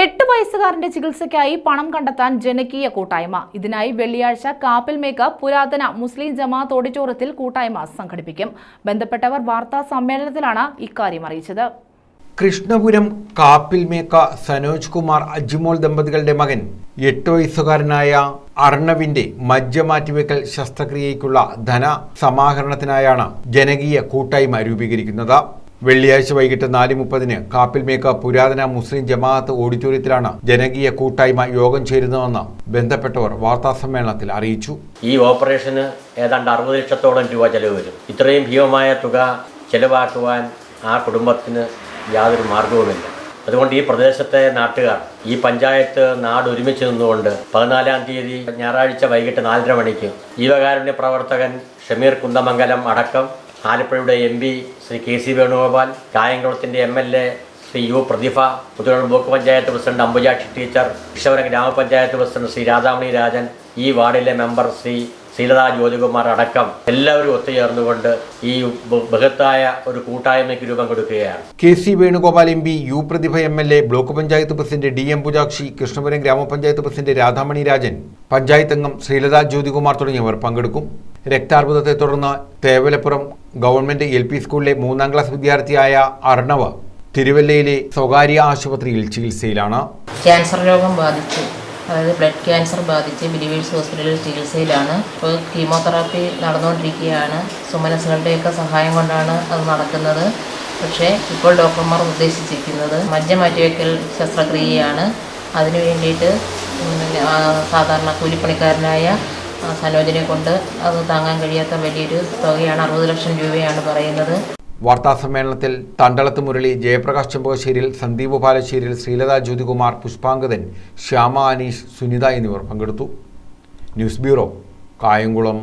എട്ട് വയസ്സുകാരന്റെ ചികിത്സയ്ക്കായി പണം കണ്ടെത്താൻ ജനകീയ കൂട്ടായ്മ. ഇതിനായി വെള്ളിയാഴ്ച കാപ്പിൽമേക്ക് പുരാതന മുസ്ലിം ജമാഅത്ത് ഓഡിറ്റോറിയത്തിൽ കൂട്ടായ്മ സംഘടിപ്പിക്കും. ബന്ധപ്പെട്ടവർ വാർത്താ സമ്മേളനത്തിലാണ് ഇക്കാര്യം അറിയിച്ചത്. കൃഷ്ണപുരം കാപ്പിൽമേക്ക സനോജ് കുമാർ അജ്മോൾ ദമ്പതികളുടെ മകൻ എട്ട് വയസ്സുകാരനായ അർണവിന്റെ മജ്ജ മാറ്റിവെക്കൽ ശസ്ത്രക്രിയയ്ക്കുള്ള ധന സമാഹരണത്തിനായാണ് ജനകീയ കൂട്ടായ്മ രൂപീകരിക്കുന്നത്. വെള്ളിയാഴ്ച വൈകിട്ട് നാല് മുപ്പതിന് കാപ്പിൽമേക്ക പുരാതന മുസ്ലിം ജമാഅത്ത് ഓഡിറ്റോറിയത്തിലാണ് ജനകീയ കൂട്ടായ്മ യോഗം ചേരുന്നതെന്ന് ബന്ധപ്പെട്ടവർ വാർത്താസമ്മേളനത്തിൽ അറിയിച്ചു. ഈ ഓപ്പറേഷന് ഏതാണ്ട് അറുപത് ലക്ഷത്തോളം രൂപ ചെലവ് വരും. ഇത്രയും ഭീമമായ തുക ചെലവാക്കുവാൻ ആ കുടുംബത്തിന് യാതൊരു മാർഗവുമില്ല. അതുകൊണ്ട് ഈ പ്രദേശത്തെ നാട്ടുകാർ ഈ പഞ്ചായത്ത് നാട് ഒരുമിച്ച് നിന്നുകൊണ്ട് പതിനാലാം തീയതി ഞായറാഴ്ച വൈകിട്ട് നാലര മണിക്ക് ജീവകാരുണ്യ പ്രവർത്തകൻ ഷമീർ കുന്ദമംഗലം അടക്കം ആലപ്പുഴയുടെ M P Shri K C Venugopal കായംകുളത്തിന്റെ M L A Shri U Prathibha പുതുവൾ block panchayat president Ambujakshi teacher Krishnapuram grama panchayat president Shri Radhamani Rajan ഈ വാർഡിലെ മെമ്പർ ശ്രീ ശ്രീലത ജ്യോതികുമാർ അടക്കം എല്ലാവരും ഒത്തുചേർന്നുകൊണ്ട് ഈ ബൃഹത്തായ ഒരു കൂട്ടായ്മയ്ക്ക് രൂപം കൊടുക്കുകയാണ്. K C Venugopal M P U Prathibha M L A block panchayat president D M Pujakshi Krishnapuram grama panchayat president Radhamani Rajan panchayat അംഗം ശ്രീലത ജ്യോതികുമാർ തുടങ്ങിയവർ പങ്കെടുക്കും. രക്താർബുദത്തെ തുടർന്ന് തേവലപ്പുറം ഗവൺമെന്റ് എൽ പി സ്കൂളിലെ മൂന്നാം ക്ലാസ് വിദ്യാർത്ഥിയായ അർണവ് തിരുവല്ലയിലെ സ്വകാര്യ ആശുപത്രിയിൽ ചികിത്സയിലാണ്. ക്യാൻസർ രോഗം ബാധിച്ചു. അതായത് ബ്ലഡ് ക്യാൻസർ ബാധിച്ച് ബിലിവേഴ്സ് ഹോസ്പിറ്റലിൽ ചികിത്സയിലാണ്. ഇപ്പോൾ കീമോതെറാപ്പി നടന്നുകൊണ്ടിരിക്കുകയാണ്. സുമനസുകളുടെയൊക്കെ സഹായം കൊണ്ടാണ് അത് നടക്കുന്നത്. പക്ഷേ ഇപ്പോൾ ഡോക്ടർമാർ ഉദ്ദേശിച്ചിരിക്കുന്നത് മജ്ജ മാറ്റിവെക്കൽ ശസ്ത്രക്രിയയാണ്. അതിനു വേണ്ടിയിട്ട് സാധാരണ കൂലിപ്പണിക്കാരനായ സനോജിനെ കൊണ്ട് അത് താങ്ങാൻ കഴിയാത്ത വലിയൊരു തുകയാണ് അറുപത് ലക്ഷം രൂപയാണ് പറയുന്നത്. വാർത്താസമ്മേളനത്തിൽ തണ്ടളത്ത് മുരളി ജയപ്രകാശ് ചെമ്പകശ്ശേരിയിൽ സന്ദീപ് പാലശ്ശേരിയിൽ ശ്രീലത ജ്യോതികുമാർ പുഷ്പാങ്കദൻ ശ്യാമ അനീഷ് സുനിത എന്നിവർ പങ്കെടുത്തു. News bureau Kayamkulam.